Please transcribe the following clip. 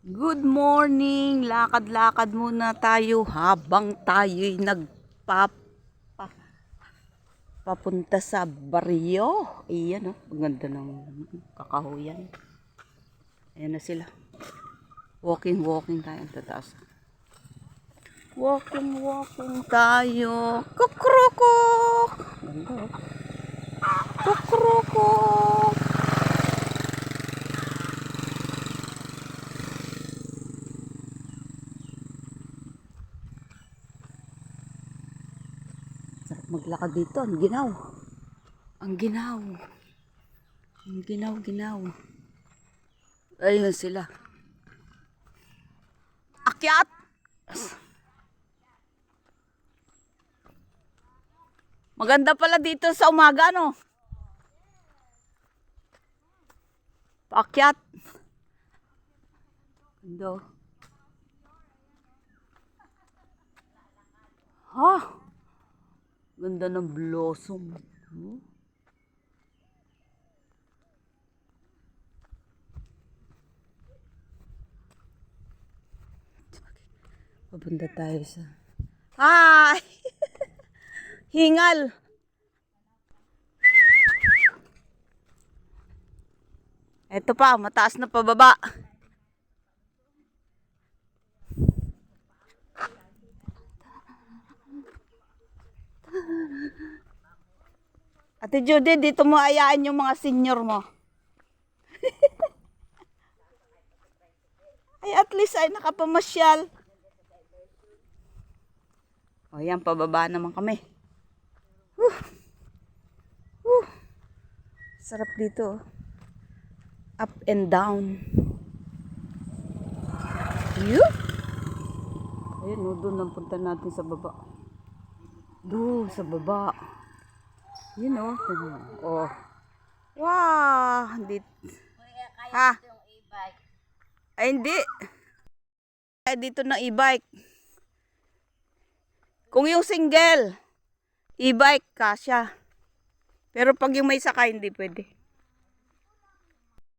Good morning! Lakad-lakad muna tayo habang tayo'y nagpap papunta sa baryo. Iyan oh, ang ganda ng kakahuyan. Ayan na sila. Walking, walking tayo ang tataas. Walking, walking tayo. Kukrukok! Ganda oh. Sarap maglakad dito. Ang ginaw. Ang ginaw. Ang ginaw, ginaw. Ayun sila. Akyat! Maganda pala dito sa umaga, no? Paakyat. Ganda. Ha? Ganda ng blossom. Hmm? Papunta tayo sa... Hi! Hingal! Ito pa, mataas na pababa. Ate Judy, dito mo ayaan yung mga senior mo. ay, at least ay nakapamasyal. O yan, pababa naman kami. Whew. Whew. Sarap dito. oh. Up and down. Yup. Ayun, no, doon ang punta natin sa baba. Doon, sa baba. Yun o. Oh. Wow! Hindi. Ha? Ay, hindi. Ay, dito na e-bike. Kung yung single, e-bike, kasya. Pero pag yung may sakay, hindi pwede.